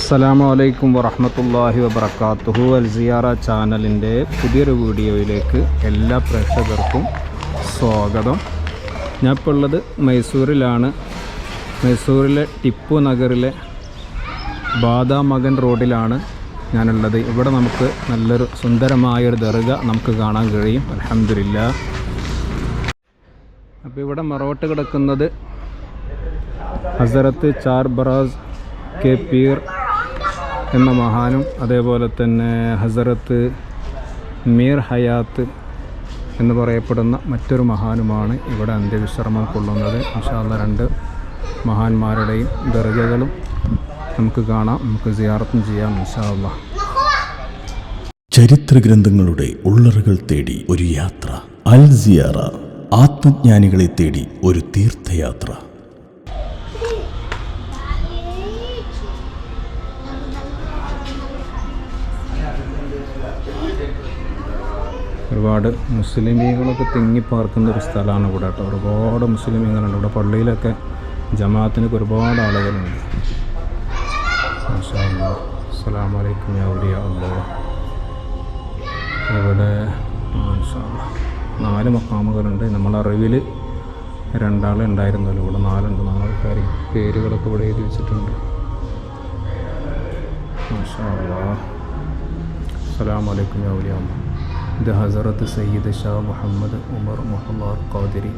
അസ്സലാമു അലൈക്കും വറഹമത്തല്ലാഹി വബർക്കാത്തുഹു അൽ സിയാറ ചാനലിന്റെ പുതിയൊരു വീഡിയോയിലേക്ക് എല്ലാ പ്രേക്ഷകർക്കും സ്വാഗതം. ഞാൻ ഇപ്പോൾ ഉള്ളത് മൈസൂരിലാണ്. മൈസൂരിലെ ടിപ്പു നഗറിലെ ബാദാമകൻ റോഡിലാണ് ഞാനുള്ളത്. ഇവിടെ നമുക്ക് നല്ലൊരു സുന്ദരമായൊരു ദർഗ നമുക്ക് കാണാൻ കഴിയും. അലഹമില്ല അപ്പോൾ ഇവിടെ മറോട്ട് കിടക്കുന്നത് ഹസരത്ത് ചാർബറാസ് കെ പീർ എന്ന മഹാനും അതേപോലെ തന്നെ ഹസരത്ത് മീർ ഹയാത്ത് എന്ന് പറയപ്പെടുന്ന മറ്റൊരു മഹാനുമാണ് ഇവിടെ അന്ത്യവിശ്രമം കൊള്ളുന്നത്. ഇൻഷാല്ല രണ്ട് മഹാന്മാരുടെയും ദർഗകളും നമുക്ക് കാണാം നമുക്ക് സിയാറത്തും ചെയ്യാം ഇൻഷാല്ല ചരിത്ര ഗ്രന്ഥങ്ങളുടെ ഉള്ളറുകൾ തേടി ഒരു യാത്ര അൽ സിയാറ ആത്മജ്ഞാനികളെ തേടി ഒരു തീർത്ഥയാത്ര. ഒരുപാട് മുസ്ലിമീങ്ങളൊക്കെ തിങ്ങിപ്പാർക്കുന്ന ഒരു സ്ഥലമാണ് ഇവിടെ കേട്ടോ. ഒരുപാട് മുസ്ലിമീങ്ങളുണ്ട്. ഇവിടെ പള്ളിയിലൊക്കെ ജമാഅത്തിനൊക്കെ ഒരുപാട് ആളുകളുണ്ട്. അസ്സാം വലൈക്കും ഇവിടെ നാല് മക്കാമുകളുണ്ട് നമ്മളെ അറിവിൽ രണ്ടാളെ ഉണ്ടായിരുന്നല്ലോ. ഇവിടെ നാലുണ്ട്. നാല് പേര് പേരുകളൊക്കെ ഇവിടെ എഴുതി വെച്ചിട്ടുണ്ട്. അസ്സാം വലൈക്കും യൗലിയ അള്ളാഹ്. ഇത് ഹസറത്ത് സയ്യിദ് ഷാ മുഹമ്മദ് ഉമർ മുഹമ്മദ് ഖാദിരി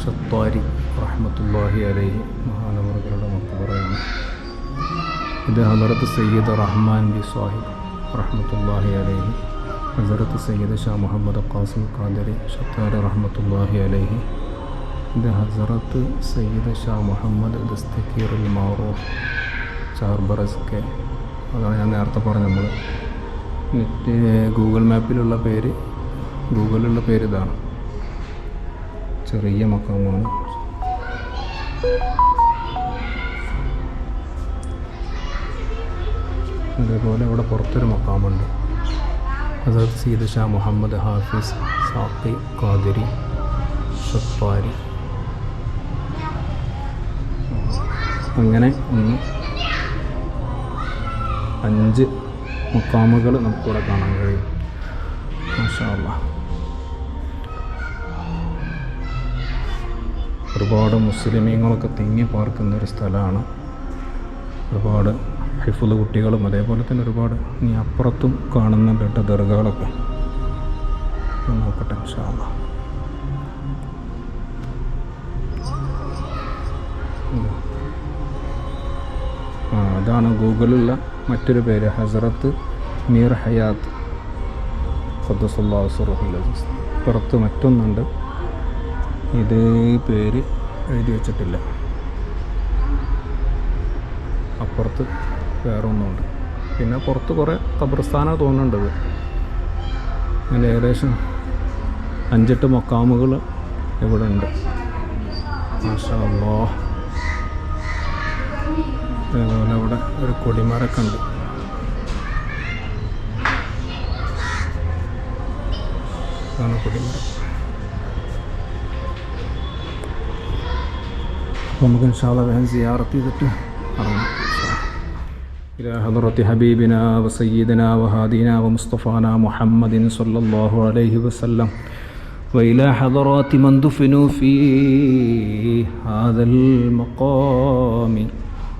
ഷത്താരി റഹ്മത്തുല്ലാഹി അലൈഹി മഹാനവറുകളുടെ മക്ബറയാണ് ഇത് ഹസറത്ത് സയ്യിദ് റഹ്മാൻ ബി സാഹിബ് റഹ്മത്തുല്ലാഹി അലൈഹി ഹസറത്ത് സയ്യിദ് ഷാ മുഹമ്മദ് ഖാസിം ഖാദിരി ഷത്താരി റഹ്മത്തുല്ലാഹി അലൈഹി ഇത് ഹസറത്ത് സയ്യിദ് ഷാ മുഹമ്മദ് ദസ്തക്കീറുൽ മാറൂഫ് ചാർബറസ് കെ അതാണ് ഞാൻ നേരത്തെ പറഞ്ഞത് നമ്മൾ നെറ്റ് ഗൂഗിൾ മാപ്പിലുള്ള പേര് ഗൂഗിളിലുള്ള പേര് ഇതാണ്. ചെറിയ മക്കാമാണ്. അതേപോലെ ഇവിടെ പുറത്തൊരു മക്കാമുണ്ട്. ഹസരത് സീദ് ഷാ മുഹമ്മദ് ഹാഫിസ് സാഫി ഖാദിരി ഷത്താരി അങ്ങനെ ഒന്ന് അഞ്ച് മുക്കാമുകൾ നമുക്കിവിടെ കാണാൻ കഴിയും മാഷാ അല്ലാ. ഒരുപാട് മുസ്ലിമീങ്ങളൊക്കെ തിങ്ങി പാർക്കുന്ന ഒരു സ്ഥലമാണ് ഒരുപാട് ഹിഫുദ് കുട്ടികളും അതേപോലെ തന്നെ ഒരുപാട് ഇനി അപ്പുറത്തും കാണുന്നുണ്ട് കേട്ടോ ദർഗകളൊക്കെ നോക്കട്ടെ ഇൻഷാ അല്ലാ. ഇതാ. ആ അതാണ് ഗൂഗിളിലുള്ള മറ്റൊരു പേര് ഹസ്രത്ത് മീർ ഹയാത്ത് ഖദ്ദസുല്ലാസുറുഹുല്ലസ് പുറത്ത് മറ്റൊന്നുണ്ട്. ഇത് പേര് എഴുതി വച്ചിട്ടില്ല. അപ്പുറത്ത് വേറെ ഒന്നുണ്ട് പിന്നെ പുറത്ത് കുറേ ഖബർസ്ഥാനാണ് തോന്നുന്നുണ്ട് അങ്ങനെ ഏകദേശം അഞ്ചെട്ട് മക്കാമുകൾ ഇവിടെ ഉണ്ട് മാഷാ അല്ലാഹ് അതേപോലെ ഇവിടെ ഒരു കൊടിമരൊക്കെ ഉണ്ട് അതാണ് കൊടിമരം അപ്പോൾ നമുക്ക് ഇൻഷാല്ല വേഗം സിയാറത്ത് ചെയ്തിട്ട് ഇറങ്ങാം إلى حضرة حبيبنا وسيدنا وهادينا ومصطفانا محمد صلى الله عليه وسلم وإلى حضرات من دفنوا في هذا المقام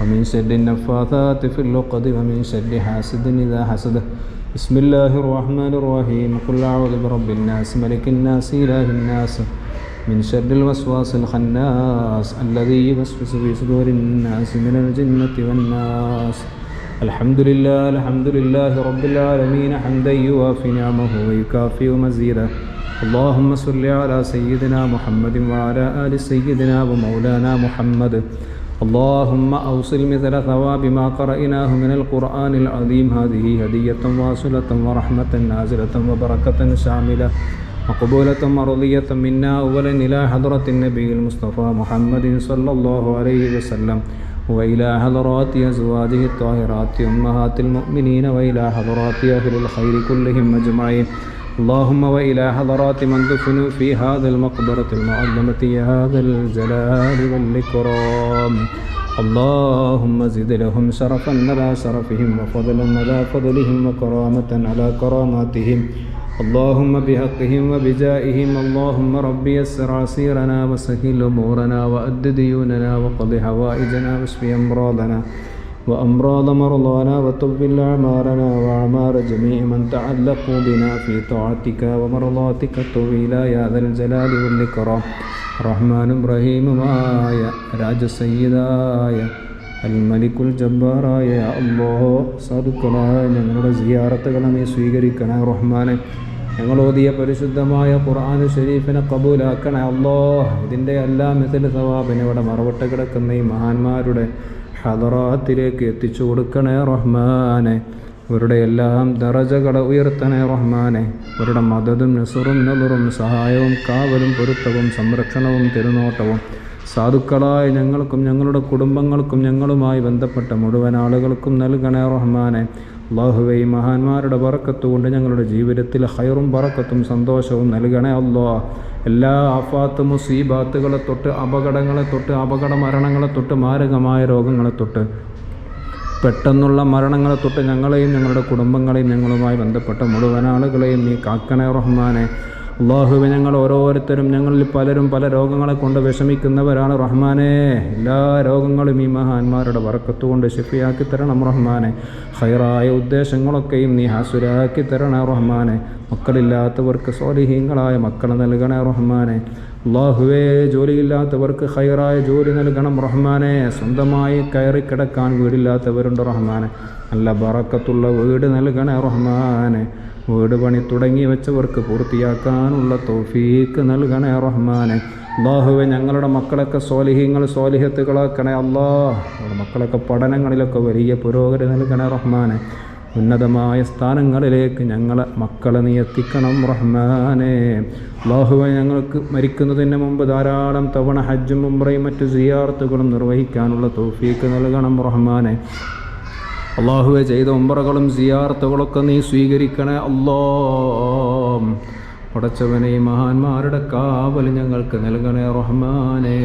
ومن شر النفاثات في العقد ومن شر حاسد إذا حسد. بسم الله الرحمن الرحيم. قل أعوذ برب الناس ملك الناس إله الناس. من شر الوسواس الخناس الذي يوسوس في صدور الناس من الجنة والناس. الحمد لله الحمد لله رب العالمين حمدا يوافي نعمه ويكافئ مزيدا اللهم صل على سيدنا محمد وعلى آل سيدنا ومولانا محمد. اللهم أوصل مثل ثواب ما قرأناه من القرآن العظيم. هذه هدية واصلة ورحمة نازلة وبركة شاملة مقبولة مرضية منا. أولا إلى حضرة النبي المصطفى محمد صلى الله عليه وسلم وإلى حضرات أزواجه الطاهرات أمهات المؤمنين وإلى حضرات أهل الخير كلهم أجمعين. اللهم وإلى حضرات من دفنوا في هذا المقبرة المعظمة يا ذا الجلال والإكرام. اللهم زد لهم شرفا على شرفهم وفضلا على فضلهم وكرامة على كراماتهم. اللهم بحقهم وبجائهم اللهم ربي يسر عسيرنا وسهل أمورنا وأد ديوننا وقض حوائجنا واشف أمراضنا. وأمراض مرضانا وطول أعمارنا وأعمار جميع من تعلقوا بنا في طاعتك ومرضاتك طويل يا ذا الجلال والإكرام റഹ്മാനും റഹീമുമായ രാജസയ്യിദായ അൽമലിക്കുൽ ജബ്ബാറായ അല്ലോ സാധുക്കളായ ഞങ്ങളുടെ സിയാറത്തുകളെ നീ സ്വീകരിക്കണേ റഹ്മാനെ ഞങ്ങൾ ഓതിയ പരിശുദ്ധമായ ഖുർആൻ ഷരീഫിനെ കബൂലാക്കണേ അല്ലോ ഇതിൻ്റെ എല്ലാം ഇതിൽ സവാബിനെ ഇവിടെ മറവിട്ട് കിടക്കുന്ന ഈ മഹാന്മാരുടെ ഹദറാത്തിലേക്ക് എത്തിച്ചു കൊടുക്കണേ റഹ്മാനെ. ഇവരുടെ എല്ലാം ദറജകളെ ഉയർത്തണേ റഹ്മാനെ. ഇവരുടെ മദതും നസുറും നലുറും സഹായവും കാവലും പൊരുത്തവും സംരക്ഷണവും തിരുനോട്ടവും സാധുക്കളായ ഞങ്ങൾക്കും ഞങ്ങളുടെ കുടുംബങ്ങൾക്കും ഞങ്ങളുമായി ബന്ധപ്പെട്ട മുഴുവൻ ആളുകൾക്കും നൽകണേ റഹ്മാനെ. അള്ളാഹുവെ ഈ മഹാന്മാരുടെ പറക്കത്തുകൊണ്ട് ഞങ്ങളുടെ ജീവിതത്തിൽ ഹൈറും പറക്കത്തും സന്തോഷവും നൽകണേ അല്ലോ എല്ലാ ആഫാത്ത് മുസീബാത്തുകളെ തൊട്ട് അപകടങ്ങളെ തൊട്ട് അപകട മരണങ്ങളെ തൊട്ട് മാരകമായ രോഗങ്ങളെ തൊട്ട് പെട്ടെന്നുള്ള മരണങ്ങളെ തൊട്ട് ഞങ്ങളെയും ഞങ്ങളുടെ കുടുംബങ്ങളെയും ഞങ്ങളുമായി ബന്ധപ്പെട്ട മുഴുവൻ ആളുകളെയും നീ കാക്കണേ റഹ്മാനെ. അള്ളാഹുവെ ഞങ്ങൾ ഓരോരുത്തരും ഞങ്ങളിൽ പലരും പല രോഗങ്ങളെ കൊണ്ട് വിഷമിക്കുന്നവരാണ് റഹ്മാനെ. എല്ലാ രോഗങ്ങളും ഈ മഹാന്മാരുടെ വറക്കത്ത് കൊണ്ട് തരണം റഹ്മാനെ. ഹൈറായ ഉദ്ദേശങ്ങളൊക്കെയും നീ ഹാസുരാക്കി തരണേ റഹ്മാനെ. മക്കളില്ലാത്തവർക്ക് സ്വാലിഹീങ്ങളായ മക്കൾ നൽകണേ റഹ്മാനെ. അള്ളാഹുവേ ജോലിയില്ലാത്തവർക്ക് ഹൈറായ ജോലി നൽകണം റഹ്മാനെ. സ്വന്തമായി കയറി കിടക്കാൻ വീടില്ലാത്തവരുണ്ട് റഹ്മാനെ. നല്ല ബറക്കത്തുള്ള വീട് നൽകണേ റഹ്മാനെ. വീട് പണി തുടങ്ങി വെച്ചവർക്ക് പൂർത്തിയാക്കാനുള്ള തോഫീക്ക് നൽകണേ റഹ്മാനെ. അള്ളാഹുവെ ഞങ്ങളുടെ മക്കളൊക്കെ സ്വാലിഹ്യങ്ങൾ സ്വാലിഹത്തുകളാക്കണേ അള്ളാ മക്കളൊക്കെ പഠനങ്ങളിലൊക്കെ വലിയ പുരോഗതി നൽകണേ റഹ്മാനെ. ഉന്നതമായ സ്ഥാനങ്ങളിലേക്ക് ഞങ്ങളെ മക്കളെ നീ എത്തിക്കണം റഹ്മാനെ. അള്ളാഹുവെ ഞങ്ങൾക്ക് മരിക്കുന്നതിന് മുമ്പ് ധാരാളം തവണ ഹജ്ജും ഉംറയും മറ്റു സിയാർത്തുകളും നിർവഹിക്കാനുള്ള തോഫീക്ക് നൽകണം റഹ്മാനെ. അള്ളാഹുവെ ചെയ്ത ഉംറകളും സിയാർത്തുകളൊക്കെ നീ സ്വീകരിക്കണേ. അല്ലോ. പടച്ചവനെ മഹാന്മാരുടെ കാവൽ ഞങ്ങൾക്ക് നൽകണേ റഹ്മാനേ.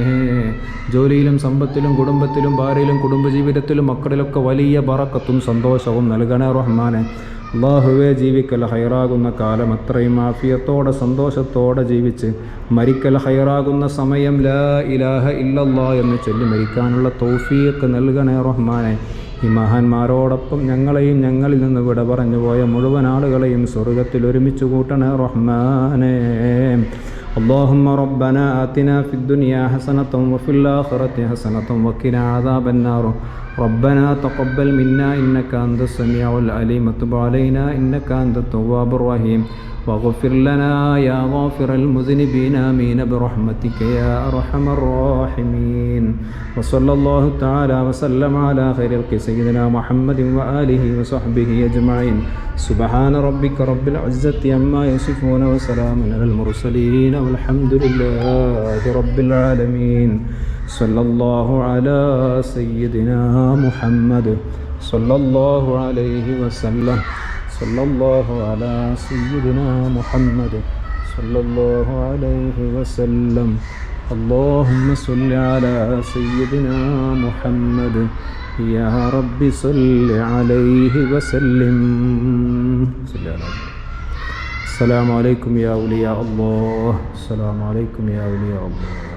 ജോലിയിലും സമ്പത്തിലും കുടുംബത്തിലും ഭാര്യയിലും കുടുംബജീവിതത്തിലും മക്കളിലൊക്കെ വലിയ ബറക്കത്തും സന്തോഷവും നൽകണേ റഹ്മാനെ. അള്ളാഹുവെ ജീവിക്കൽ ഹൈറാകുന്ന കാലം അത്രയും ആഫിയത്തോടെ സന്തോഷത്തോടെ ജീവിച്ച് മരിക്കൽ ഹൈറാകുന്ന സമയം ലാ ഇലാഹ ഇല്ലല്ലാ എന്ന് ചൊല്ലി മരിക്കാനുള്ള തൗഫീഖ് നൽകണേ റഹ്മാനെ. ഈ മഹാന്മാരോടൊപ്പം ഞങ്ങളെയും ഞങ്ങളിൽ നിന്ന് വിട പറഞ്ഞു പോയ മുഴുവൻ ആളുകളെയും സ്വർഗത്തിൽ ഒരുമിച്ച് കൂട്ടണേ റഹ്മാനേ اللهم ربنا آتنا في الدنيا حسنة وفي الآخرة حسنة وقنا عذاب النار ربنا تقبل منا إنك أنت السميع العليم وتب علينا إنك أنت التواب الرحيم. واغفر لنا يا غافر المذنبين آمين برحمتك يا أرحم الراحمين. وصلى الله تعالى وسلم على خير الخلق سيدنا محمد وآله وصحبه أجمعين. سبحان ربك رب العزة عما يصفون وسلام على المرسلين والحمد لله رب العالمين. صلى الله على سيدنا محمد صلى الله عليه وسلم صلى الله على سيدنا محمد صلى الله عليه وسلم اللهم صل على سيدنا محمد يا رب صل عليه وسلم صل على السلام عليكم يا أولياء الله السلام عليكم يا أولياء الله